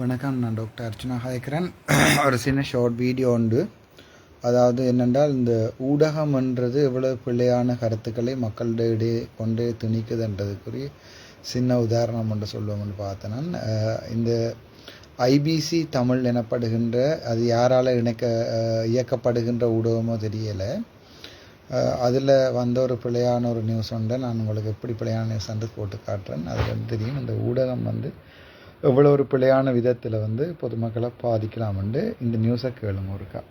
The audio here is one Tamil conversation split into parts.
வணக்கம் நான் டாக்டர் அர்ச்சனா ஹாய்க்கிறேன் ஒரு சின்ன ஷார்ட் வீடியோ உண்டு. அதாவது என்னென்றால் இந்த ஊடகம்ன்றது எவ்வளவு பிள்ளையான கருத்துக்களை மக்களிடையே கொண்டு திணிக்குதுன்றதுக்குரிய சின்ன உதாரணம் என்று சொல்லுவோம்னு பார்த்தேன். நான் இந்த ஐபிசி தமிழ் எனப்படுகின்ற அது யாரால் இணைக்க இயக்கப்படுகின்ற ஊடகமோ தெரியலை. அதில் வந்த ஒரு பிழையான ஒரு நியூஸ் உண்டு. நான் உங்களுக்கு எப்படி பிழையான நியூஸ் வந்து போட்டு காட்டுறேன். அது வந்து தெரியும் இந்த ஊடகம் வந்து எவ்வளோ ஒரு பிழையான விதத்தில் வந்து பொதுமக்களை பாதிக்கலாம்னு இந்த நியூஸை கேளுங்க ஒருக்கா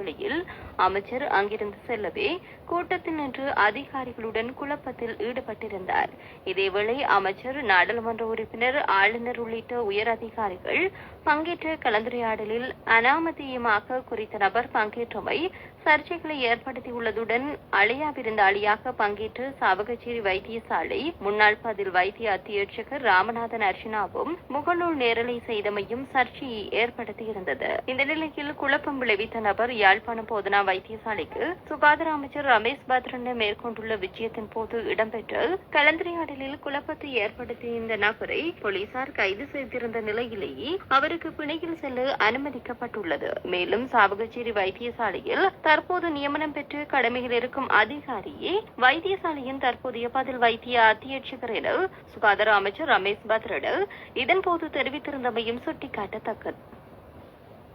நிலையில் அமைச்சர் அங்கிருந்து செல்லவே கூட்டத்தில் நின்று அதிகாரிகளுடன் குழப்பத்தில் ஈடுபட்டிருந்தார். இதேவேளை அமைச்சர் நாடாளுமன்ற உறுப்பினர் ஆளுநர் உள்ளிட்ட உயர் அதிகாரிகள் பங்கேற்ற கலந்துரையாடலில் அனாமதீயமாக குறித்த நபர் பங்கேற்றமை சர்ச்சைகளை ஏற்படுத்தியுள்ளதுடன் அழியா விருந்தாளியாக பங்கேற்று சாவகச்சேரி வைத்தியசாலை முன்னாள் பதில் வைத்திய அத்தியட்சகர் ராமநாதன் அர்ச்சனாவும் முகநூல் நேரலை செய்தமையும் சர்ச்சையை ஏற்படுத்தியிருந்தது. இந்த நிலையில் குழப்பம் விளைவித்த நபர் யாழ்ப்பாணம் போதனா வைத்தியசாலைக்கு சுகாதார அமைச்சர் ரமேஷ் பத்ரன் மேற்கொண்டுள்ள விஜயத்தின் போது இடம்பெற்ற கலந்துரையாடலில் குழப்பத்தை ஏற்படுத்திய இந்த நபரை போலீசார் கைது செய்திருந்த நிலையிலேயே அவருக்கு பிணையில் செல்ல அனுமதிக்கப்பட்டுள்ளது மேலும் சாவகச்சேரி வைத்தியசாலையில் தற்போது நியமனம் பெற்று கடமையில் இருக்கும் அதிகாரியே வைத்தியசாலையின் தற்போதைய பதில் வைத்திய அத்தியட்சகர் என சுகாதார அமைச்சர் ரமேஷ் பத்ரடு இதன்போது தெரிவித்திருந்தமையும் சுட்டிக்காட்டத்தக்கது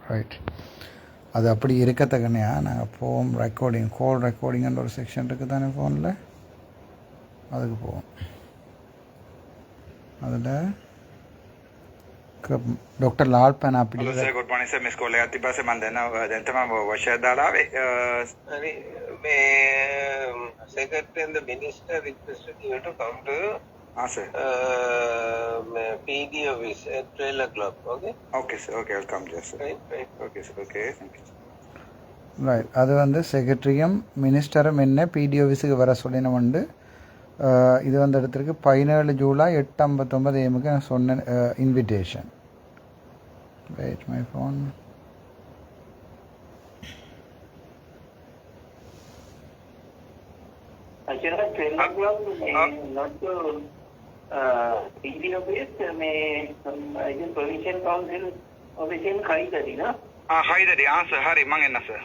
Right. அது அப்படி இருக்கத்தக்கனையா? நாங்கள் போவோம் ரெக்கார்டிங் கோல் ரெக்கார்டிங்குன்ற ஒரு செக்ஷன் இருக்குது தானே ஃபோனில் அதுக்கு போவோம். அதில் டாக்டர் લાલ પણ આપી દીધા ગુડ મોર્નિંગ સર મિસ કોલે હતી પાસે મને દેના દેંતમાં વશા દાલ આવે મે secretary and the minister requested you to come ಹಾಂ sir P D office okay sir okay welcome yes sir right okay sir okay thank you right അത് വന്ന് സെക്രട്ടറിയും மினிஸ்டரும் என்ன பிடி ஆஃபீஸுக்கு வர சொல்லினோம்ண்டு uh, இது வந்து இடத்துக்கு பதினேழு ஜூலை எட்டு ஐம்பத்தொம்பது ஏமுக்கு நான் சொன்ன invitation wait my phone Actually, 12 o'clock, not to uh, PD office, may um, I think provincial council office in Kaidari, no? ආ හයිදරි ආ සර් හරි මං එන්න සර්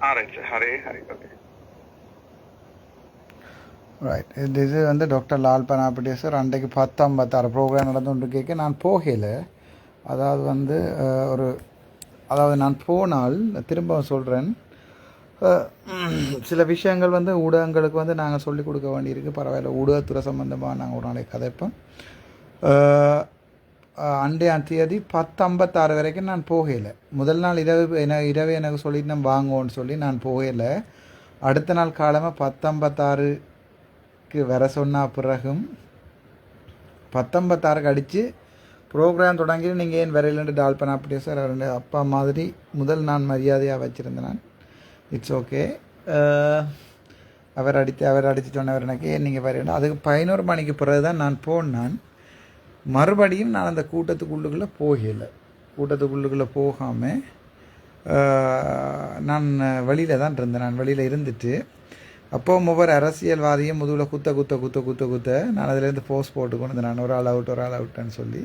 ආ රයිට් සර් හරි හරි ஓகே ரைட் இது இது வந்து டாக்டர் லால் பனாப்பட்டி சார் அன்றைக்கு பத்தம்பத்தாறு ப்ரோக்ராம் நடந்துட்டு கேட்க நான் போகல அதாவது வந்து அஹ், ஒரு அதாவது நான் போனால் திரும்ப சொல்கிறேன் சில விஷயங்கள் வந்து ஊடகங்களுக்கு வந்து நாங்கள் சொல்லிக் கொடுக்க வேண்டியிருக்கு. பரவாயில்ல ஊடகத்துறை சம்மந்தமாக நாங்கள் ஒரு நாளைக்கு கதைப்போம். அஹ், அன்றைய தேதி பத்து ஐம்பத்தாறு வரைக்கும் நான் போகலை. முதல் நாள் இரவு என இரவு எனக்கு சொல்லிட்டு நான் வாங்குவோன்னு சொல்லி நான் போகலை. அடுத்த நாள் காலமாக பத்தம்பத்தாறுக்கு வர சொன்ன பிறகும் பத்தம்பத்தாறுக்கு அடித்து ப்ரோக்ராம் தொடங்கி நீங்கள் ஏன் வரையிலன்னு டால் பண்ண அப்படியே சார் ரெண்டு அப்பா மாதிரி முதல் நான் மரியாதையாக வச்சுருந்தேன் நான். இட்ஸ் ஓகே uh, அவர் அடித்து அவர் அடித்து சொன்னவர் எனக்கு நீங்கள் பாருங்கள் அதுக்கு பதினோரு மணிக்கு பிறகு தான் நான் போனான் மறுபடியும் நான் அந்த கூட்டத்துக்குள்ளுக்குள்ளே போகலை. கூட்டத்துக்குள்ளுக்குள்ளே போகாமல் uh, நான் uh, வெளியில் தான் இருந்தேன். நான் வெளியில் இருந்துட்டு அப்போவும் ஒவ்வொரு அரசியல்வாதியும் முதுகில் குத்த குத்த குத்த குத்த குத்த நான் அதிலேருந்து போஸ்ட் போட்டு கொண்டு நான் ஒரு ஆள் அவுட் ஒரு ஆள் அவுட்டுன்னு சொல்லி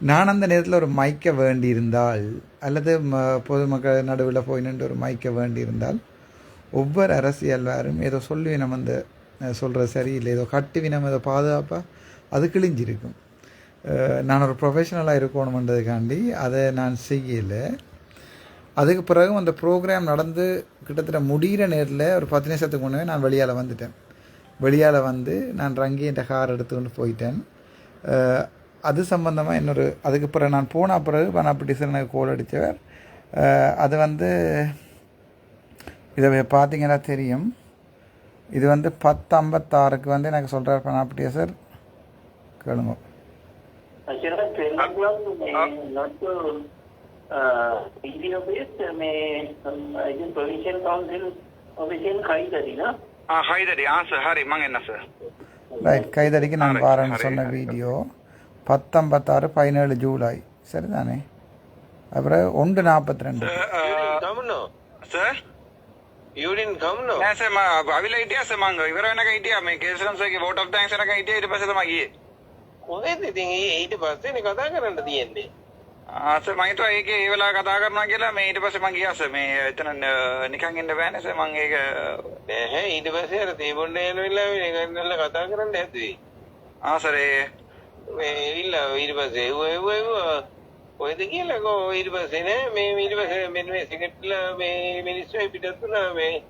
நான் அந்த நேரத்தில் ஒரு மயக்க வேண்டியிருந்தால் அல்லது ம பொதுமக்கள் நடுவில் போய் நின்று ஒரு மயக்க வேண்டியிருந்தால் ஒவ்வொரு அரசியல்வாரும் ஏதோ சொல்லுவினம் அந்த சொல்கிறது சரியில்லை. ஏதோ கட்டுவினம் ஏதோ பாதுகாப்பாக அது கிழிஞ்சிருக்கும். நான் ஒரு ப்ரொஃபஷனலாக இருக்கணுமன்றதுக்காண்டி அதை நான் செய்யலை. அதுக்கு பிறகு அந்த ப்ரோக்ராம் நடந்து கிட்டத்தட்ட முடிகிற நேரத்தில் ஒரு பத்து நிமிஷத்துக்கு முன்னே நான் வெளியால் வந்துட்டேன். வெளியால் வந்து நான் ரங்கி என்ற கார் எடுத்துக்கொண்டு போயிட்டேன். அது சம்மந்தமாக இன்னொரு அதுக்கு பிறகு நான் போன பிறகு பணப்பிட்டீசன் எனக்கு கோல் அடித்தவர். அது வந்து இதை பார்த்தீங்கன்னா தெரியும். இது வந்து பத்தம்பத்தாறுக்கு வந்து எனக்கு சொல்கிறார் பணாப்பிட்டியா சார் கேளுங்க ரைட் கைதடிக்கு நான் பாருன்னு சொன்ன வீடியோ. பத்தம்பத்தாறு பதினேழு ஜூலை சரிதானே அப்புறம் ஒன்று நாற்பத்தி ரெண்டு యూరిన్ గమ్ను సే మా అవిల ఐటియా సే మాంగ ఇవరైనాక ఐటియా మీ కేసరం సేకి ఓట్ ఆఫ్ థ్యాంక్స్ ఎనక ఐటియా ఇది పసద మాకి ఓయేది దింగి ఎయిట్ పస్ ని కథా కరండి దియండి ఆ సే మాకి తో ఏకే ఇవల కథా కరన గిలా మే ఇటు పసే మాకి యాస మే ఇతన నికంగ్ ఇంద వేనే సే మాంగ ఏక నేహే ఇటు పసే అరే తీబొండే ఏనవిల్ల మే నికంగ్ కథా కరండి అది ఆ సరే ඉල්ල ඉරිපසේ ඔයද කියලකෝ ඉරිපසන මේ මිරිපස මෙ සිකට්ල මේ මිනිස්සුව පිටත්තුන මේ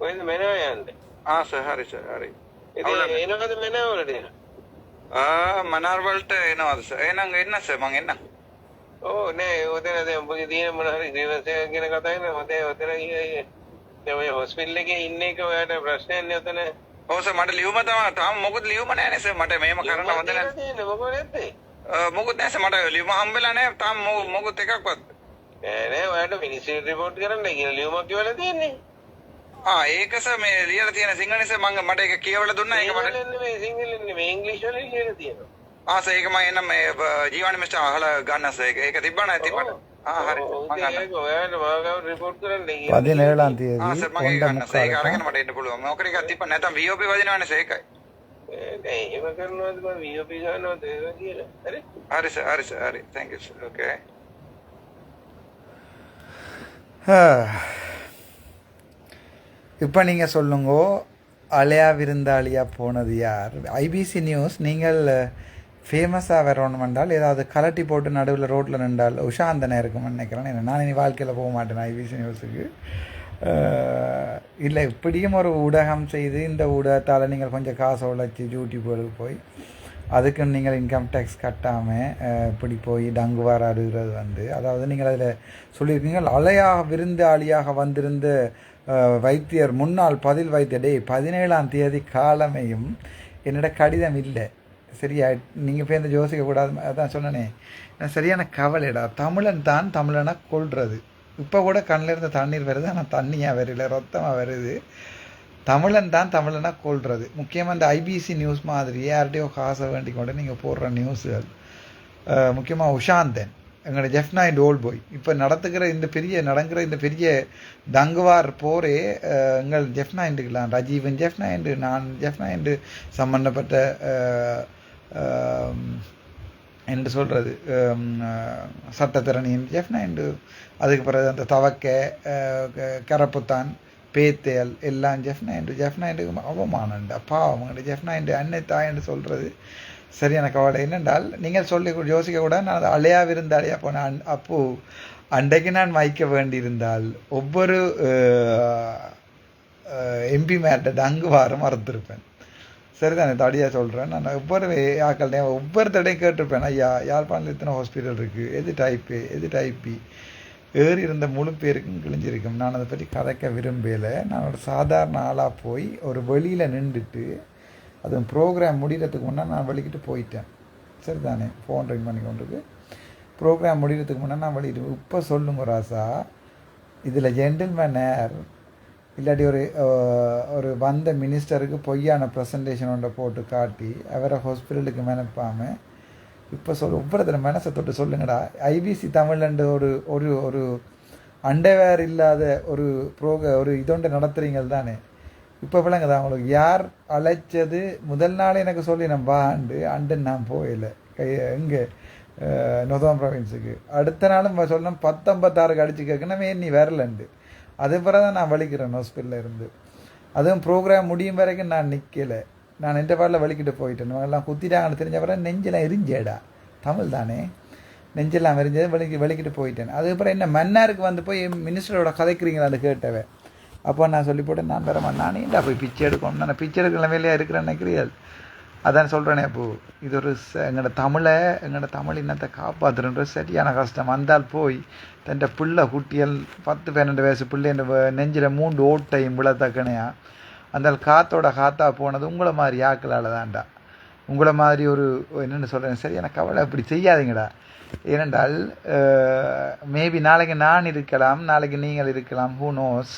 ඔයද මෙනවා යන්න ආස හරිස හරි එනකද මෙනවලට එන මනාර්වල්ට එනවදස එනම් එන්නස මං එන්න ඕ නෑ ඔතන දැම්පගේ තියෙන මොනහරි දවසය කියෙන කතාන්න හොතේ ඔතර තමයි හොස්පිල්ලක ඉන්න එක ඔයාට ප්‍රශ්නයන් යතන ඔව් සර් මට ලියුම තමයි තාම මොකද ලියුම නැහැ සර්. මට මේම කරන්න හොඳ නැහැ මොකද නැත්තේ? මොකද නැහැ සර්. මට ලියුම හම්බෙලා නැහැ තාම මොකද එකක්වත්. නෑ නෑ. ඔයාලට මිනිස්ටරි රිපෝට් කරන්න කියලා ලියුමක් කියවලා තියෙන්නේ. ආ ඒක සර් මේ ලියලා තියෙන සිංහලෙන් සර්. මම මට ඒක කියවලා දුන්නා. ඒක මට මේ සිංහලෙන් මේ ඉංග්‍රීසි වලින් කියලා තියෙනවා. ආ සර්. ඒක මම එන්න මේ ජීවන මිස්ටර් අහලා ගන්න සර්. ඒක තිබ්බා නෑ තිබ්බා పదిహేడేళ్ళం తేదీ నేత విఓపి వదిన సేక అరే సార్ అరే సార్ అరే థ్యాంక్ యూ సార్ ఓకే இப்போ நீங்கள் சொல்லுங்க அலையா விருந்தாளியா போனது யார்? ஐபிசி நியூஸ் நீங்கள் ஃபேமஸாக வரணும் என்றால் ஏதாவது கலட்டி போட்டு நடுவில் ரோட்டில் நின்றால் உஷாந்தனை இருக்கும்னு நினைக்கிறேன். ஏன்னா நான் இனி வாழ்க்கையில் போக மாட்டேன் ஐபிசி நியூஸுக்கு இல்லை இப்படியும் ஒரு ஊடகம் செய்து இந்த ஊடகத்தால் நீங்கள் கொஞ்சம் காசை உழைச்சி யூடியூபுகளுக்கு போய் அதுக்கு நீங்கள் இன்கம் டேக்ஸ் கட்டாமல் இப்படி போய் டங்குவார் ஆடுகிறது வந்து அதாவது நீங்கள் அதில் சொல்லியிருக்கீங்க அலையாக விருந்தாளியாக வந்திருந்த வைத்தியர் முன்னாள் பதில் வைத்தியர் டேய் பதினேழாம் தேதி காலமையும் என்னோட கடிதம் இல்லை. சரியா நீங்கள் போய் இந்த யோசிக்க கூடாது அதான் சொன்னனே. நான் சரியான கவலைடா. தமிழன் தான் தமிழனை கொள்வது இப்போ கூட கண்ணில் இருந்த தண்ணீர் வருது ஆனால் தண்ணியாக வரல ரத்தமாக வருது. தமிழன் தான் தமிழனா கொள்வது முக்கியமாக இந்த ஐபிசி நியூஸ் மாதிரி யார்கிட்டயோ காசை வேண்டி கொண்டு நீங்கள் போடுற நியூஸுகள் முக்கியமாக உஷாந்தன் எங்களோட ஜெஃப்னாய் ஓல்ட் போய் இப்போ நடத்துகிற இந்த பெரிய நடக்கிற இந்த பெரிய தங்குவார் போரே எங்கள் எங்கள் ஜெஃப்னாயிண்டுக்கலாம் ரஜீவன் ஜெஃப்னாயிண்டு நான் ஜெஃப்னாயிண்டு சம்பந்தப்பட்ட சம்மந்தப்பட்ட என்று சொல்கிறது சட்டத்திறனியின் ஜெஃப்னாயிண்டு அதுக்கு பிறகு அந்த தவக்க கரப்புத்தான் பேத்தேல் எல்லாம் ஜெஃப்னாயிண்டு ஜெஃப்னாயிண்டுக்கு அவமானண்டா பாவம் ஜெஃப்னா என்று அன்னை தாய் என்று சொல்கிறது சரியான கவலை என்னென்றால் நீங்கள் சொல்லி யோசிக்க கூட நான் அதை அலையா விருந்தாளியா போனேன் அன் அப்போ அன்றைக்கு நான் வைக்க வேண்டியிருந்தால் ஒவ்வொரு எம்பி மேட்ட அங்கு வாரம் மறந்துருப்பேன். சரிதானே தடியாக சொல்கிறேன் நான் ஒவ்வொரு ஆக்கள்டையும் ஒவ்வொரு தடையும் கேட்டிருப்பேன். ஐயா யாழ்ப்பாணத்தில் இத்தனை ஹாஸ்பிட்டல் இருக்குது எது டைப்பு எது டைப்பி ஏறி இருந்த முழு பேருக்கும் கிழிஞ்சிருக்கும். நான் அதை பற்றி கதைக்க விரும்பலை. நான் ஒரு சாதாரண ஆளாக போய் ஒரு வெளியில் நின்றுட்டு அது ப்ரோக்ராம் முடிகிறதுக்கு முன்னே நான் வெளிக்கிட்டு போயிட்டேன். சரிதானே? ஃபோன் ரிங் பண்ணி கொண்டிருக்கு. ப்ரோக்ராம் முடிகிறதுக்கு முன்னே நான் வெளியிட்டு இப்போ சொல்லுங்க ராசா. இதில் ஜென்டில்மேன் ஏர் இல்லாட்டி ஒரு ஒரு வந்த மினிஸ்டருக்கு பொய்யான ப்ரெசன்டேஷன் ஒன்றை போட்டு காட்டி அவரை ஹாஸ்பிட்டலுக்கு மெனப்பாமல் இப்போ சொல் ஒவ்வொருத்தர் மனசை தொட்டு சொல்லுங்கடா. ஐபிசி தமிழ்ன்ற ஒரு ஒரு ஒரு அண்டவேர் இல்லாத ஒரு ப்ரோக ஒரு இதொண்டு நடத்துகிறீங்கள் தானே. இப்போ விளங்குதா அவங்களுக்கு யார் அழைச்சது? முதல் நாள் எனக்கு சொல்லி நான் வாண்டு அண்டு நான் போயில கை எங்கே? நொதாம் ப்ரொவின்ஸுக்கு அடுத்த நாளும் சொல்லணும் பத்தொம்பத்தாறுக்கு அடிச்சு கேட்கணும் நீ வரலண்டு. அது பிறகு தான் நான் வலிக்கிறேன் ஹாஸ்பிட்டலில் இருந்து. அதுவும் ப்ரோக்ராம் முடியும் வரைக்கும் நான் நிற்கலை நான் எந்த பாடல வலிக்கிட்டு போயிட்டேன் எல்லாம் குத்திட்டாங்கன்னு தெரிஞ்ச பிறகு நெஞ்செல்லாம் எரிஞ்சேடா. தமிழ் தானே? நெஞ்செல்லாம் எரிஞ்சது வலிக்கு வலிக்கிட்டு போயிட்டேன். அதுக்கப்புறம் என்ன மன்னாருக்கு வந்து போய் மினிஸ்டரோட கதைக்கிறீங்களான்னு கேட்டவன். அப்போ நான் சொல்லி போட்டேன் நான் பெறமா நானே போய் பிச்சை எடுக்கணும் நான் பிச்சை எடுக்கிற நிலையிலே இருக்கிறேன்னு நினைக்கிறீர்கள் அதான் சொல்கிறேனே இப்போ இது ஒரு ச- எங்களோட தமிழை எங்களோட தமிழ் இனத்தை காப்பாற்றுறது சரியான கஷ்டம். வந்தால் போய் தன் பிள்ளை குட்டியல் பத்து பன்னெண்டு வயசு பிள்ளைன்ற நெஞ்சில் மூன்று ஓட்டையும் விழத்தக்கனையா. அந்த காத்தோட காத்தா போனது உங்களை மாதிரி ஆக்களால் தான்டா. உங்களை மாதிரி ஒரு என்னென்னு சொல்கிறேன் சரியான கவலை அப்படி செய்யாதீங்கடா. ஏனென்றால் மேபி நாளைக்கு நான் இருக்கலாம் நாளைக்கு நீங்கள் இருக்கலாம் ஹூ நோஸ்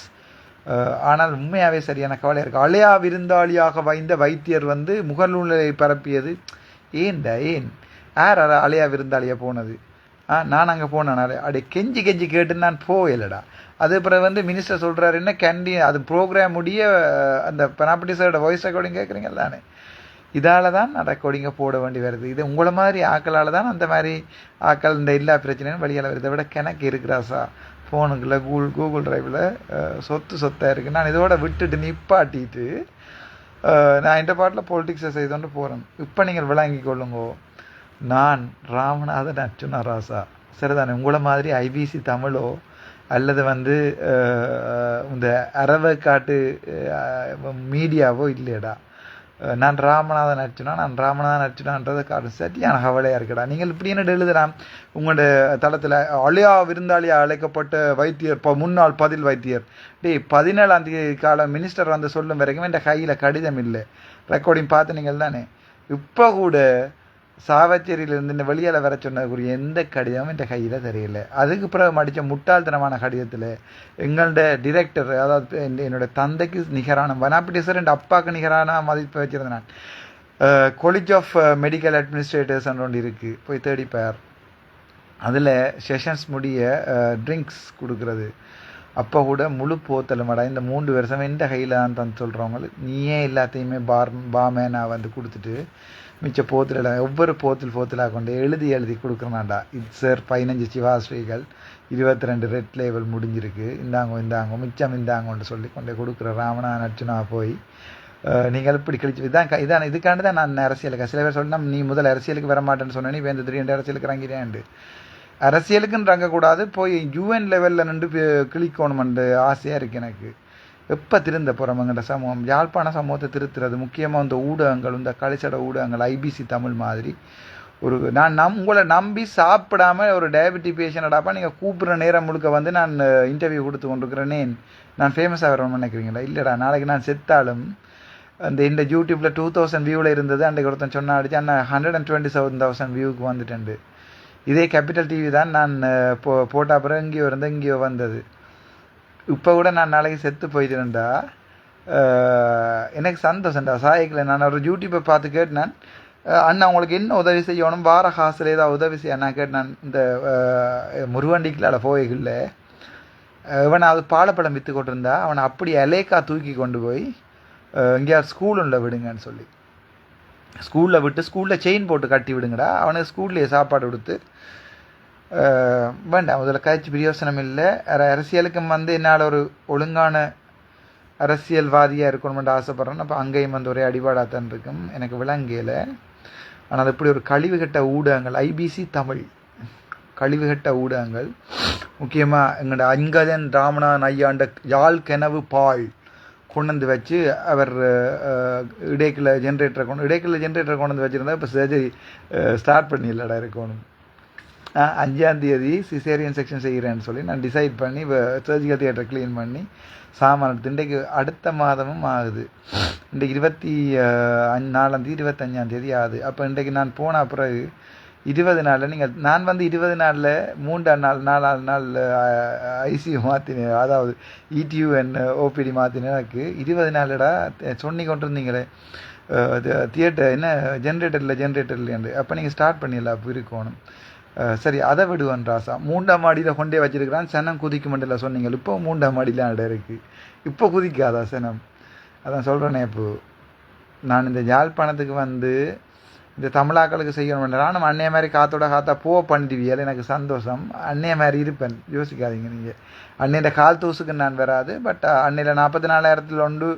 ஆனால் உண்மையாகவே சரியான கவலை இருக்குது அலையா விருந்தாளியாக வைந்த வைத்தியர் வந்து முகநூலை பரப்பியது. ஏன்டா ஏன்? யார் அல- அலையா விருந்தாளியாக போனது? ஆ நான் அங்கே போனேனாலே அப்படியே கெஞ்சி கெஞ்சி கேட்டு நான் போகலடா. அது பிறகு வந்து மினிஸ்டர் சொல்கிறாரு என்ன கேண்டி அது ப்ரோக்ராம் முடிய அந்த பெனாபிட்டிஸோட வாய்ஸ் ரெக்கார்டிங் கேட்குறீங்க தானே இதால் தான் நான் ரெக்கார்டிங்கை போட வேண்டி வருது. இது உங்களை மாதிரி ஆக்களால் தான் அந்த மாதிரி ஆக்கள் இந்த எல்லா பிரச்சனையும் வழியால் வருதை. விட கிணக்கு இருக்கிறாசா ஃபோனுக்குள்ள கூகுள் கூகுள் டிரைவில் சொத்து சொத்தாக இருக்குது நான் இதோட விட்டுட்டு நிப்பாட்டிட்டு நான் இந்த பாட்டில் பொலிட்டிக்ஸை செய்தோண்டு போகிறேன் இப்போ நீங்கள் விளங்கி கொள்ளுங்கோ. நான் ராமநாதன் அர்ச்சுனா ராசா சரிதானே? உங்களை மாதிரி ஐபிசி தமிழோ அல்லது வந்து இந்த அரவக்காட்டு மீடியாவோ இல்லையடா. நான் ராமநாதன் அர்ச்சுனா நான் ராமநாதன் நடிச்சுனான்றது காரணம் சரியான கவலையாக இருக்கடா. நீங்கள் இப்படி என்ன எழுதலாம் உங்களோட தளத்தில் அழியா விருந்தாளியாக அழைக்கப்பட்ட வைத்தியர் இப்போ முன்னாள் பதில் வைத்தியர். டே பதினேழாம் தேதி காலம் மினிஸ்டர் வந்து சொல்லும் வரைக்கும் என் கையில் கடிதம் இல்லை. ரெக்கார்டிங் பார்த்து நீங்கள் தானே இப்போ கூட சாவச்சேரியிலிருந்து இந்த வெளியால் வர சொன்னதுக்குரிய எந்த கடிதமும் என் கையில் தெரியல. அதுக்கு பிறகு மடித்த முட்டாள்தனமான கடிதத்தில் எங்களோட டிரெக்டர் அதாவது இந்த என்னோட தந்தைக்கு நிகரான வனாபிட்டேசர் என் அப்பாவுக்கு நிகரான மதிப்பு வச்சிருந்தேன் நான். காலேஜ் ஆஃப் மெடிக்கல் அட்மினிஸ்ட்ரேட்டர்ஸ் ஒன்று இருக்குது போய் தேடிப்பார் அதில் செஷன்ஸ் முடிய ட்ரிங்க்ஸ் கொடுக்குறது. அப்போ கூட முழு போத்தலமாடா இந்த மூன்று வருஷம் எந்த கையில் தான் தந்து சொல்கிறவங்களுக்கு நீயே எல்லாத்தையுமே பார் பாமேனா வந்து கொடுத்துட்டு மிச்ச போத்தில் ஒவ்வொரு போத்தில் போத்திலாக கொண்டு எழுதி எழுதி கொடுக்குறனாண்டா. இது சார் பதினஞ்சு சிவாஸ்ரீகள் இருபத்தி ரெண்டு ரெட் லேவல் முடிஞ்சிருக்கு. இந்தாங்கோ இந்தாங்கோ மிச்சம் இந்தாங்கன்னு சொல்லி கொண்டு கொடுக்குற ராமனா நச்சுனா போய் நீங்கள் இப்படி கழிச்சு இதான் இதான் இதுக்காண்டி தான் நான் அரசியலுக்கு சில பேர் சொன்னால் நீ முதல் அரசியலுக்கு வர மாட்டேன்னு சொன்னேன் நீ வேந்த திடீர்னு அரசியலுக்கு இறங்கிறேன்ண்டு அரசியலுக்குன்னு இறங்கக்கூடாது போய் யூஎன் லெவலில் நின்று பி- ஆசையாக இருக்குது எனக்கு. எப்போ திருந்த போகிறவங்கன்ற சமூகம்? யாழ்ப்பாண சமூகத்தை திருத்துறது முக்கியமாக இந்த ஊடகங்கள் இந்த கலிசட ஊடகங்கள் ஐபிசி தமிழ் மாதிரி. ஒரு நான் நம் உங்களை நம்பி சாப்பிடாம ஒரு டயபெட்டி பேஷண்டடாப்பா நீங்கள் கூப்பிட்ற நேரம் முழுக்க வந்து நான் இன்டர்வியூ கொடுத்து கொண்டிருக்கிறேனே நான் ஃபேமஸாக வரணும்னு நினைக்கிறீங்களா? இல்லைடா நாளைக்கு நான் செத்தாலும் அந்த இந்த யூடியூப்பில் டூ தௌசண்ட் வியூவில் இருந்தது அன்றைக்கு ஒருத்தன் சொன்னா அடிச்சு அண்ணா hundred and twenty seven thousand வியூக்கு வந்துட்டேன் இதே கேபிட்டல் டிவி தான் நான் போ போட்ட பிறகு இங்கேயோ இருந்து இங்கேயோ வந்தது. இப்போ கூட நான் நாளைக்கு செத்து போயிட்டேன்டா எனக்கு சந்தோஷம்டா. சாயக்கில் நான் ஒரு யூடியூப்பை பார்த்து கேட்டேன். அண்ணா உங்களுக்கு என்ன உதவி செய்யணும்? வார காசில் ஏதாவது உதவி செய்ய நான் கேட்டேன். இந்த அஹ், முருவண்டிக்கலால் போய்களில் இவன் அது பாலப்படம் விற்று கொண்டிருந்தா அவனை அப்படி அலேக்கா தூக்கி கொண்டு போய் எங்கேயாவது ஸ்கூலில் விடுங்கன்னு சொல்லி. ஸ்கூலில் விட்டு ஸ்கூலில் செயின் போட்டு கட்டி விடுங்கடா. அவனுக்கு ஸ்கூல்லேயே சாப்பாடு கொடுத்து வேண்டாம் முதல்ல காய்ச்சி பிரயோசனம் இல்லை அரசியலுக்கும் வந்து என்னால் ஒரு ஒழுங்கான அரசியல்வாதியாக இருக்கணும்னு ஆசைப்பட்றேன் அப்போ அங்கேயும் வந்து ஒரே அடிபாடாத்தான் இருக்கும் எனக்கு விளங்கல ஆனால் இப்படி ஒரு கழிவுகட்ட ஊடகங்கள் ஐபிசி தமிழ் கழிவுகட்ட ஊடகங்கள் முக்கியமாக எங்களோட அங்கதன் ராமநாதன் ஐயாண்ட யாழ் கனவு பால் கொண்டு வந்து வச்சு அவர் இடைக்கில் ஜென்ரேட்டரை கொண்டு இடைக்கில் ஜென்ரேட்டரை கொண்டு வந்து வச்சுருந்தா இப்போ சர்ஜரி ஸ்டார்ட் பண்ணிடலடா இருக்கணும் அஞ்சாந்தேதி சிசேரியன் செக்ஷன் செய்கிறேன்னு சொல்லி நான் டிசைட் பண்ணி சர்ஜிக்கல் தியேட்டர் க்ளீன் பண்ணி சாமான் இன்றைக்கு அடுத்த மாதமும் ஆகுது. இன்றைக்கு இருபத்தி நாலாந்தேதி அஞ்சு ஆகுது. அப்போ இன்றைக்கு நான் போன பிறகு இருபது நாளில் நீங்கள் நான் வந்து இருபது நாளில் மூன்றாம் நாள் நாலாவது நாள் ஐசியூ மாற்றினேன் அதாவது இடியூஎன் ஓபிடி மாற்றினேன் எனக்கு இருபது நாளடா சொன்னி கொண்டு இருந்தீங்களே தியேட்டர் என்ன ஜென்ரேட்டரில் ஜென்ரேட்டர் இல்லையாண்டு. அப்போ நீங்கள் ஸ்டார்ட் பண்ணிடலாம் அப்போ இருக்கணும். சரி அதை விடுவேன் ராசா. மூண்டாம் மாடியில் கொண்டே வச்சிருக்கிறான். சனம் குதிக்க மாட்டல சொன்னீங்க. இப்போ மூண்டாம் மாடியில் இடம் இருக்குது இப்போ குதிக்காதா சனம்? அதான் சொல்கிறேனே இப்போ. நான் இந்த யாழ்ப்பாணத்துக்கு வந்து இந்த தமிழாக்களுக்கு செய்யணும் நம்ம அன்னைய மாதிரி காத்தோட காத்தா போ பண்ணிடுவியல் எனக்கு சந்தோஷம். அன்னைய மாதிரி இருப்பேன். யோசிக்காதீங்க நீங்கள் அன்னையோட கால் தூசுக்கு நான் வராது பட் அன்னையில் நாற்பத்தி நாலாயிரத்தில் ஒன்று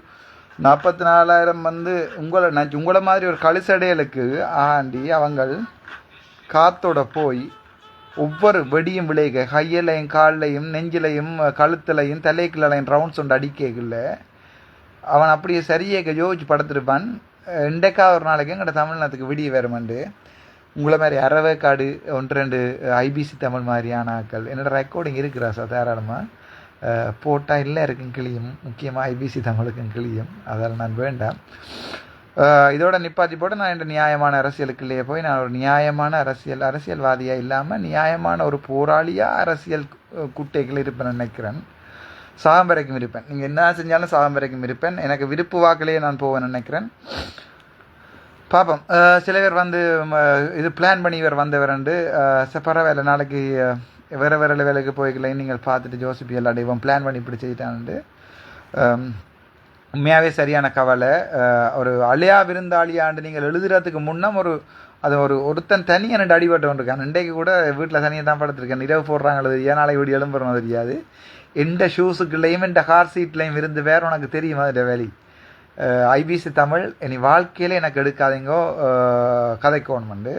நாற்பத்தி நாலாயிரம் வந்து உங்களை நான் உங்களை மாதிரி ஒரு கழுசடையலுக்கு ஆண்டி அவங்கள் காத்தோட போய் ஒவ்வொரு வெடியும் விளைக கையிலையும் கால்லையும் நெஞ்சிலையும் கழுத்துலையும் தலைக்குள்ளையும் ரவுண்ட்ஸ் ஒன்று அடிக்கல அவன் அப்படியே சரியாக யோசிச்சு படுத்துருப்பான். இண்டக்கா ஒரு நாளைக்கு எங்கள்ட தமிழ்நாட்டுக்கு விடிய வேறுமண்டு. உங்களை மாதிரி அறவேக்காடு ஒன்று ரெண்டு ஐபிசி தமிழ் மாதிரியான ஆக்கள் என்னோட ரெக்கார்டிங் இருக்கிறா சார்? தாராளமாக போட்டால் இல்லை இருக்கும் கிளியும். முக்கியமாக ஐபிசி தமிழுக்கும் கிளியும். அதால் நான் வேண்டாம். இதோட நிப்பாத்தி போட்டு நான் என்ற நியாயமான அரசியலுக்குள்ளேயே போய் நான் ஒரு நியாயமான அரசியல் அரசியல்வாதியாக இல்லாமல் நியாயமான ஒரு போராளியாக அரசியல் கூட்டைகள் குட்டைகள் இருப்பேன் நினைக்கிறேன். சாகம் வரைக்கும் இருப்பேன். நீங்கள் என்ன செஞ்சாலும் சாகம் வரைக்கும் இருப்பேன். எனக்கு விருப்பு வாக்கிலேயே நான் போவேன் நினைக்கிறேன். பார்ப்போம் சில பேர் வந்து இது பிளான் பண்ணி இவர் வந்தவரண்டு சரி பரவாயில்ல நாளைக்கு வேறு வேற லெவலுக்கு வேலைக்கு நீங்கள் பார்த்துட்டு ஜோசிபி எல்லா இவன் பிளான் பண்ணி இப்படி செய்யிட்டான்ட்டு உண்மையாகவே சரியான கவலை. ஒரு அழியா விருந்தாளியாண்டு நீங்கள் எழுதுறதுக்கு முன்னம் ஒரு அது ஒரு ஒருத்தன் தனியாக ரெண்டு அடிபட்டு இருக்கான் இன்றைக்கு கூட வீட்டில் தனியாக தான் படுத்திருக்கேன். இரவு போடுறாங்களோ தெரியாது நாளைக்கு வீடு எழும்புறோம் தெரியாது. எந்த ஷூஸுக்குள்ளேயும் இந்த கார் சீட்லேயும் இருந்து வேறு உனக்கு தெரியுமா இந்த வேலி? ஐபிசி தமிழ் இனி வாழ்க்கையில் எனக்கு எடுக்காதீங்கோ. அஹ், கதைக்கோணுமெண்டு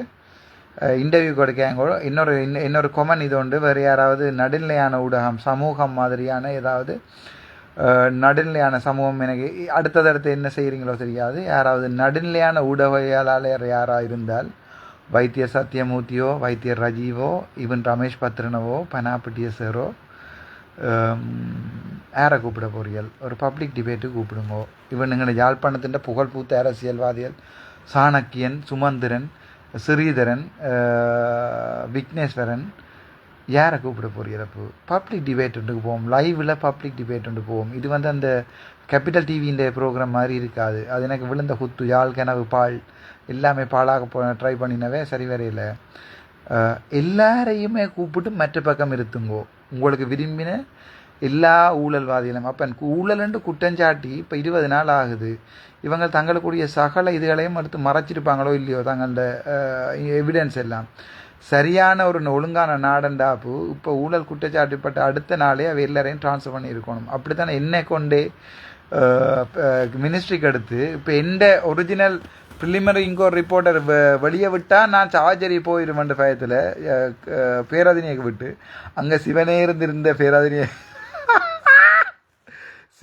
இன்டர்வியூ கொடுக்காங்கோ இன்னொரு இன்னொரு கொமன் இது உண்டு. வேறு யாராவது நடுநிலையான ஊடகம் சமூகம் மாதிரியான ஏதாவது நடுநிலையான சமூகம் எனக்கு அடுத்ததடுத்து என்ன செய்கிறீங்களோ தெரியாது. யாராவது நடுநிலையான ஊடகவியலாளர் யாராக இருந்தால் வைத்தியர் சத்யமூர்த்தியோ வைத்தியர் ரஜீவோ இவன் ரமேஷ் பத்ரனவோ பனாபட்டிய சேரோ யாரை கூப்பிட போறீர்கள்? ஒரு பப்ளிக் டிபேட்டு கூப்பிடுங்கோ. இவன் எங்களை யாழ்ப்பாணத்தின் புகழ்பூத்த அரசியல்வாதிகள் சாணக்கியன் சுமந்திரன் ஸ்ரீதரன் விக்னேஸ்வரன் யாரை கூப்பிட போகிற இறப்பு பப்ளிக் டிபேட் ஒன்று போவோம். லைவில் பப்ளிக் டிபேட் ஒன்று போவோம். இது வந்து அந்த கேபிட்டல் டிவியின் ப்ரோக்ராம் மாதிரி இருக்காது. அது எனக்கு விழுந்த குத்து யாழ் கிணவு பால் எல்லாமே பாலாக போ ட்ரை பண்ணினவே சரி வரையில் எல்லாரையுமே கூப்பிட்டு மற்ற பக்கம் இருத்துங்கோ. உங்களுக்கு விரும்பின எல்லா ஊழல்வாதிகளும். அப்போ ஊழல்ன்ட்டு குற்றஞ்சாட்டி இப்போ இருபது நாள் ஆகுது. இவங்க தங்களுக்குரிய சகல இதுகளையும் எடுத்து மறைச்சிருப்பாங்களோ இல்லையோ? தங்களோட எவிடன்ஸ் எல்லாம். சரியான ஒரு ஒழுங்கான நாடண்டாப்பு இப்போ ஊழல் குற்றச்சாட்டுப்பட்ட அடுத்த நாளே அவர் எல்லாரையும் ட்ரான்ஸ்ஃபர் பண்ணி இருக்கணும் அப்படி தானே என்னை கொண்டே மினிஸ்ட்ரிக்கு அடுத்து இப்போ எந்த ஒரிஜினல் ப்ரிலிமினரி இங்கே ஒரு ரிப்போர்ட்டர் வெளியே விட்டால் நான் சார்ஜரி போயிடுவேன் பயத்தில் பேராதினியை விட்டு அங்கே சிவனே இருந்திருந்த பேராதினியை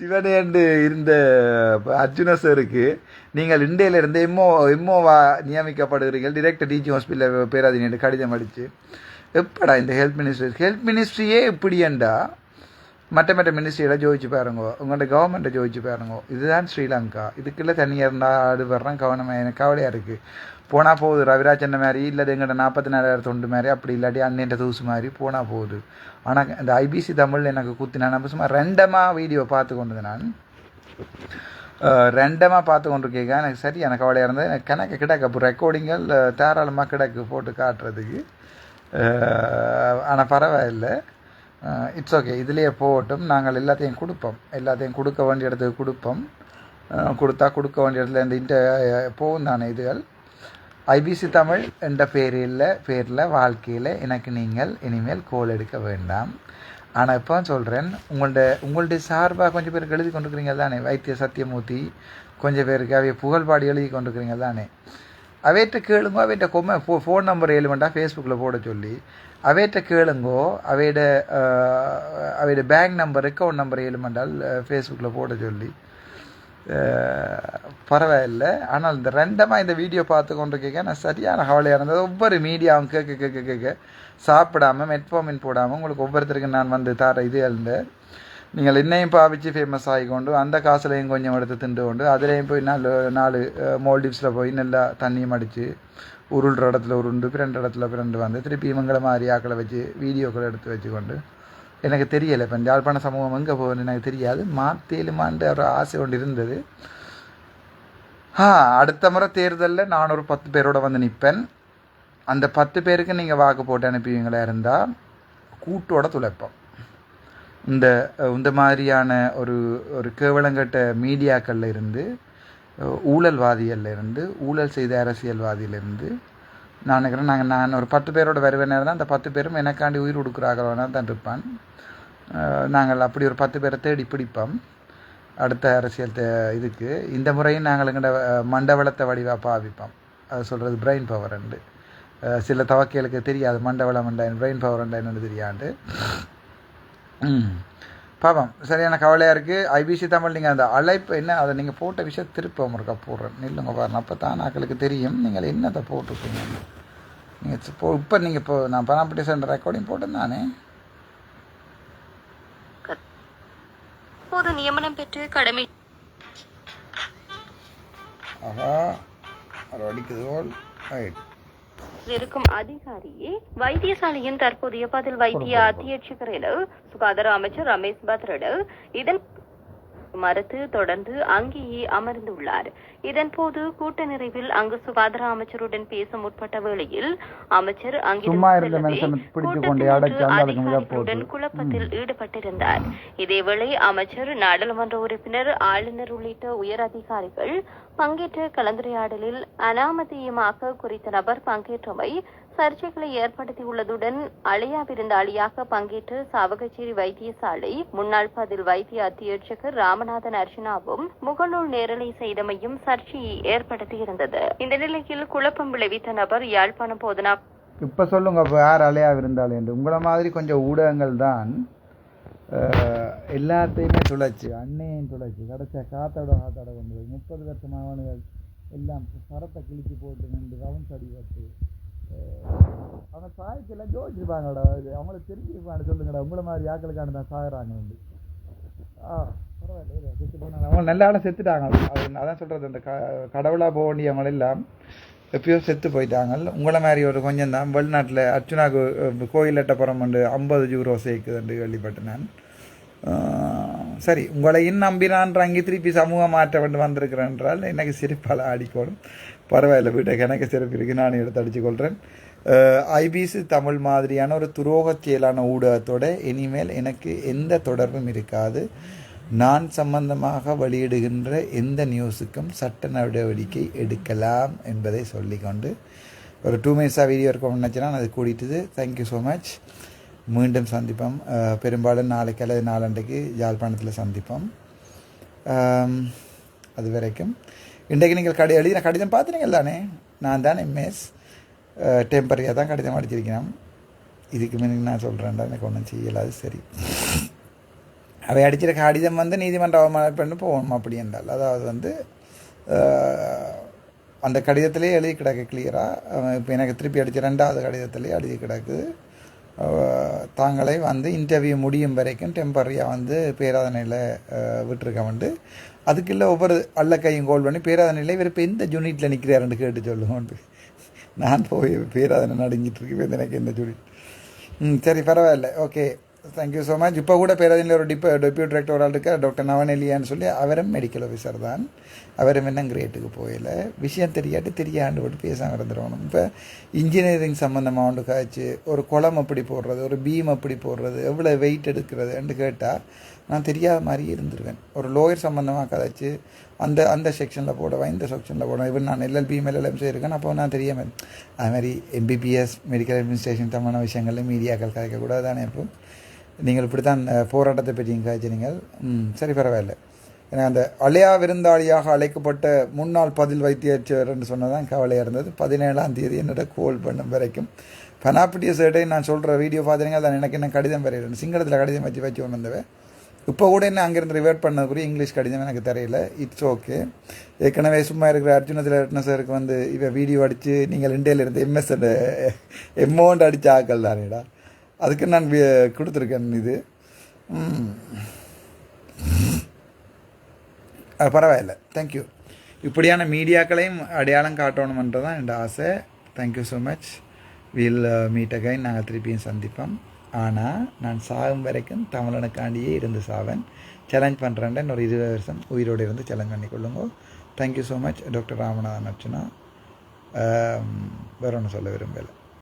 சிவனேண்டு இருந்த அர்ஜுன சருக்கு நீங்கள் இண்டியிலிருந்து இருந்து இம்மோவா நியமிக்கப்படுகிறீர்கள். டிரெக்டர் டீச்சிங் ஹாஸ்பிட்டலில் பேராதினிட்டு கடிதம் அடித்து எப்படா இந்த ஹெல்த் மினிஸ்ட்ரி ஹெல்த் மினிஸ்ட்ரியே இப்படியண்டா மற்ற மற்ற மினிஸ்ட்ரியில் ஜோதிச்சு பாருங்க. உங்கள்கிட்ட கவர்மெண்ட்டை ஜோதிச்சு பாருங்க. இதுதான் ஸ்ரீலங்கா. இதுக்குள்ளே தனியாக இருந்தால் ஆடு வர்றேன். கவனமாக எனக்கு கவலையாக இருக்குது போனால் போகுது. ரவிராஜ் அண்ணன் மாதிரி? இல்லை எங்கள்கிட்ட நாற்பத்தி நாலாயிரம் தொண்டு மாதிரி அப்படி இல்லாட்டி அண்ணன் தூசு மாதிரி போனால் போகுது. ஆனால் இந்த ஐபிசி தமிழ் எனக்கு குத்தி நான் நம்ம சும்மா ரெண்டமாக வீடியோ பார்த்து கொண்டது நான். ரெண்டமாக பார்த்து கொண்டிருக்கேங்க எனக்கு சரி எனக்கு கவலையாக இருந்தது. எனக்கு கணக்கு கிடக்கு. அப்போ ரெக்கார்டிங்கள் தாராளமாக கிடக்கு போட்டு காட்டுறதுக்கு. ஆனால் பரவாயில்லை. இட்ஸ் ஓகே இதுலேயே போகட்டும். நாங்கள் எல்லாத்தையும் கொடுப்போம். எல்லாத்தையும் கொடுக்க வேண்டிய இடத்துக்கு கொடுப்போம். கொடுத்தா கொடுக்க வேண்டிய இடத்துல இந்த இன்ட போகும் தானே இதுகள். ஐபிசி தமிழ் என்ற பேரில் பேரில் வாழ்க்கையில் எனக்கு நீங்கள் இனிமேல் கோல் எடுக்க வேண்டாம். ஆனால் இப்போ சொல்கிறேன் உங்கள்ட உங்களுடைய சார்பாக கொஞ்சம் பேருக்கு எழுதி கொண்டிருக்கிறீங்க தானே? வைத்திய சத்தியமூர்த்தி கொஞ்சம் பேருக்கு அவைய புகழ்பாடி எழுதி கொண்டிருக்கிறீங்க தானே? அவையிட்ட கேளுங்கோ அவையிட்ட கொம்ம ஃபோ ஃபோன் நம்பர் ஏழுமெண்டா ஃபேஸ்புக்கில் போட சொல்லி அவையிட்ட கேளுங்கோ அவையோட அவையோட பேங்க் நம்பர் அக்கௌண்ட் நம்பர் ஏழுமெண்டால் ஃபேஸ்புக்கில் போட சொல்லி பரவாயில்லை. ஆனால் இந்த ரெண்டமாக இந்த வீடியோ பார்த்து கொண்டு கேட்க நான் சரியான கவலையாக இருந்தது. ஒவ்வொரு மீடியாவும் கேட்க கேட்க கேட்க சாப்பிடாம மெட்ஃபார்மின் போடாமல் உங்களுக்கு ஒவ்வொருத்தருக்கும் நான் வந்து தர இது இருந்தேன் நீங்கள் இன்னையும் பாவிச்சு ஃபேமஸ் ஆகி கொண்டு அந்த காசுலையும் கொஞ்சம் எடுத்து திண்டு கொண்டு அதுலேயும் போய் நாலு நாலு மோல்டிவ்ஸில் போய் நல்லா தண்ணியும் அடித்து உருள்ற இடத்துல உருண்டு பிறண்ட இடத்துல பிறண்டு வந்து திருப்பி இவங்களை மாதிரி ஆக்களை வச்சு வீடியோக்களை எடுத்து வச்சுக்கொண்டு எனக்கு தெரியலை. இப்போ யாழ்ப்பாண சமூகம் எங்கே போகுதுன்னு எனக்கு தெரியாது. மாத்தேலுமான்ற ஒரு ஆசை ஒன்று இருந்தது. ஆ அடுத்த முறை தேர்தலில் நான் ஒரு பத்து பேரோட வந்து நிற்பேன் அந்த பத்து பேருக்கு நீங்கள் வாக்கு போட்டு அனுப்புவீங்களா இருந்தால் கூட்டோட துளைப்போம் இந்த இந்த மாதிரியான ஒரு ஒரு கேவலங்கட்ட மீடியாக்கள்ல இருந்து ஊழல்வாதிகளில் இருந்து ஊழல் செய்த அரசியல்வாதியிலிருந்து நான் நினைக்கிறேன் நாங்கள் நான் ஒரு பத்து பேரோட வருவேனாக தான் அந்த பத்து பேரும் எனக்காண்டி உயிர் கொடுக்குறாங்களா தான் இருப்பான். நாங்கள் அப்படி ஒரு பத்து பேரை தேடி பிடிப்போம். அடுத்த அரசியல் தே- இதுக்கு. இந்த முறையும் நாங்கள் எங்கள்ட மண்டவளத்தை வடிவாக பாவிப்போம். அது சொல்கிறது பிரெயின் பவர் உண்டு சில தவக்கைகளுக்கு தெரியாது மண்டவளம் உண்டாயின் பிரெயின் பவர் உண்டாயின்னு தெரியாது. பாவம். சரியான கவலையாக இருக்குது ஐபிசி தமிழ் நீங்கள் அந்த அழைப்பு என்ன அதை நீங்கள் போட்ட விஷயம் திருப்ப முருக்கா போடுறேன். நில்லுங்க பாருங்க. அப்போ தான் ஆக்களுக்கு தெரியும். நீங்கள் என்னத்தை போட்டிருக்கீங்க? நீங்கள் இப்போ இப்போ நீங்கள் இப்போ நான் பணப்பட்டி சென்ற ரெக்கார்டிங் போட்டேன் தானே அப்போது நியமனம் பெற்று கடமை. ஆஹா ரைட் இருக்கும் அதிகாரியே வைத்தியசாலையின் தற்போதைய பதில் வைத்திய அத்தியட்சகரிட சுகாதார அமைச்சர் ரமேஷ் பத்ரட இதன் மறுத்து தொடர்ந்து அங்கேயே அமர்ந்துள்ளார். இதன்போது கூட்ட நிறைவில் அங்கு சுகாதார அமைச்சருடன் பேச முற்பட்ட வேளையில் அமைச்சர் அங்கிருந்து. குழப்பத்தில் ஈடுபட்டிருந்தார் இதேவேளை அமைச்சர் நாடாளுமன்ற உறுப்பினர் ஆளுநர் உள்ளிட்ட உயர் அதிகாரிகள் பங்கேற்ற கலந்துரையாடலில் அனாமதீயமாக குறித்த நபர் பங்கேற்றமை சர்ச்சைகளை ஏற்படுத்தியுள்ளதுடன் அழியா விருந்தாளியாக பங்கேற்ற சாவகச்சேரி வைத்தியசாலை முன்னாள் பதில் வைத்திய அத்தியட்சகர் ராமநாதன் அர்ச்சனாவும் முகநூல் நேரலை செய்தமையும் அதிர்ச்சியை ஏற்படுத்தி இருந்தது இந்த நிலையில் குழப்பம் விளைவித்த நபர் யாழ்ப்பாணம் போதனா இப்போ சொல்லுங்க இப்போ யார் அலையா இருந்தாலும் என்று. உங்களை மாதிரி கொஞ்சம் ஊடகங்கள் தான் எல்லாத்தையுமே துளைச்சு அன்னையும் துளைச்சு கிடைச்ச காத்தோட காத்தோட கொண்டு போய் முப்பது வருஷம் அவனுகள் எல்லாம் சரத்தை கிழிச்சு போட்டு நின்று ரவுண்ட்ஸ் அடிபட்டு வச்சு அவங்க சாய்க்கெல்லாம் ஜோதிச்சிருப்பாங்கடா இது அவங்களுக்கு தெரிஞ்சிருப்பாங்க சொல்லுங்கடா உங்களை மாதிரி ஆக்களுக்கான தான் சாகுறாங்க வந்து ஆ அவங்க நல்ல ஆளும் செத்துட்டாங்க. அதான் சொல்கிறது அந்த க கடவுளாக போக வேண்டியவங்க எல்லாம் எப்பயோ செத்து போயிட்டாங்க. உங்களை மாதிரி ஒரு கொஞ்சம் தான். வெளிநாட்டில் அர்ச்சுனாக்கு கோயில் எட்டப்புறம் வந்து ஐம்பது ஜூரோ சேர்க்குதுன்னு கேள்விப்பட்டேன் நான் சரி உங்களையும் நம்பினான்ற அங்கே திருப்பி சமூக மாற்ற வேண்டும் வந்திருக்கிறேன் என்றால் எனக்கு சிரிப்பால் ஆடிக்கோடும். பரவாயில்ல வீட்டை எனக்கு சிறப்பு இருக்குது நான் எடுத்து அடிச்சுக்கொள்கிறேன் ஐபிசி தமிழ் மாதிரியான ஒரு துரோகச் செயலான ஊடகத்தோட இனிமேல் எனக்கு எந்த தொடர்பும் இருக்காது. நான் சம்பந்தமாக வெளியிடுகின்ற எந்த நியூஸுக்கும் சட்ட நடவடிக்கை எடுக்கலாம் என்பதை சொல்லிக்கொண்டு ஒரு டூ மினிட்ஸாக வீடியோ இருக்கணும்னு நினச்சினா அது கூட்டிட்டுது தேங்க்யூ ஸோ மச் மீண்டும் சந்திப்போம். பெரும்பாலும் நாளைக்கு அல்லது நாளண்டைக்கு யாழ்ப்பாணத்தில் சந்திப்போம். அது வரைக்கும் இன்றைக்கு நீங்கள் கடி எழுதின கடிதம் பார்த்துனீங்கள் தானே? நான் தான் எம்எஸ் டெம்பரரியாக தான் கடிதம் அடிச்சிருக்கிறேன். இதுக்கு முன்னாடி நான் சொல்கிறேன்டா எனக்கு ஒன்றும் செய்யலாது சரி. அவை அடிச்சிட கடிதம் வந்து நீதிமன்ற அவமானப்பட்டு போகணும் அப்படி என்றால் அதாவது வந்து அந்த கடிதத்திலே எழுதி கிடக்கு கிளியராக இப்போ எனக்கு திருப்பி அடித்த ரெண்டாவது கடிதத்திலே எழுதி கிடக்குது தாங்களே வந்து இன்டர்வியூ முடியும் வரைக்கும் டெம்பரரியாக வந்து பேராதனையில் விட்டுருக்க வந்து அதுக்குள்ளே ஒவ்வொரு அல்ல கையும் கோல் பண்ணி பேராதனையில் இவர் இப்போ எந்த யூனிட்டில் நிற்கிறாருன்னு கேட்டு சொல்லுவோன்ட்டு நான் போய் பேராதனை நடுங்கிட்டு இருக்கு எனக்கு எந்த யூனிட் ம் சரி பரவாயில்ல ஓகே தேங்க்யூ ஸோ மச் இப்போ கூட பேராதில் ஒரு டிப் டெப்யூட் டிரெக்டர் ஒரு ஆள் இருக்கார் டாக்டர் நவனெலியான்னு சொல்லி அவரும் மெடிக்கல் ஆஃபீஸர் தான். அவரும் என்ன கிரேட்டுக்கு போயில விஷயம் தெரியாட்டு தெரியாண்டு போட்டு பேசாமல் இருந்துடணும் இப்போ இன்ஜினியரிங் சம்மந்தமாக ஒன்று காய்ச்சி ஒரு குளம் எப்படி போடுறது ஒரு பீம் எப்படி போடுறது எவ்வளோ வெயிட் எடுக்கிறதுன்னு கேட்டால் நான் தெரியாத மாதிரி இருந்துருவேன். ஒரு லோயர் சம்மந்தமாக கதைச்சு அந்த அந்த செக்ஷனில் போடுவேன் இந்த செக்ஷனில் போடுவேன் இவன் நான் எல்எல்பி எல்எல்எம் செய்யிருக்கேன் அப்போ நான் தெரியாமல் அது மாதிரி எம்பிபிஎஸ் மெடிக்கல் அட்மினிஸ்ட்ரேஷன் சம்மந்த விஷயங்களில் மீடியாக்கள் கதைக்கக்கூடாது தானே இப்போ நீங்கள் இப்படி தான் போராட்டத்தை பற்றி காய்ச்சினீங்கள் சரி பரவாயில்ல. ஏன்னா அந்த அலையா விருந்தாளியாக அழைக்கப்பட்ட முன்னாள் பதில் வைத்தியர் என்று சொன்னதான் கவலையாக இருந்தது. பதினேழாம் தேதி என்னோட கோல் பண்ணும் வரைக்கும். பனாப்பிட்டிய சேட்டை நான் சொல்கிற வீடியோ பார்த்தீங்கன்னா அதை எனக்கு என்ன கடிதம் வரையிறேன் சிங்களத்தில் கடிதம் வச்சு வச்சு கொண்டு வந்தவன். இப்போ கூட என்ன அங்கேருந்து ரிவர்ட் பண்ணக்கூடிய இங்கிலீஷ் கடிதம் எனக்கு தெரியல. இட்ஸ் ஓகே ஏற்கனவே சும்மா இருக்கிற அர்ஜுனத்தில் ரட்ன சாருக்கு வந்து இப்போ வீடியோ அடித்து நீங்கள் இண்டியாவில் இருந்து எம்எஸ் எம்மௌண்ட் அடித்த ஆக்கள் தானேடா. அதுக்கு நான் கொடுத்துருக்கேன் இது. பரவாயில்ல. தேங்க்யூ இப்படியான மீடியாக்களையும் அடையாளம் காட்டணுமன்றது தான் என் ஆசை thank you so much will meet again நாங்கள் திருப்பியும் சந்திப்போம். ஆனால் நான் சாகும் வரைக்கும் தமிழனுக்காண்டியே இருந்து சாவேன். சேலஞ்ச் பண்ணுறேன் இன்னொரு இருபது வருஷம் உயிரோடு இருந்து சேலஞ்ச் பண்ணிக்கொள்ளுங்க thank you so much doctor Ramanathan Archana வேற ஒன்றும் சொல்ல விரும்பலை.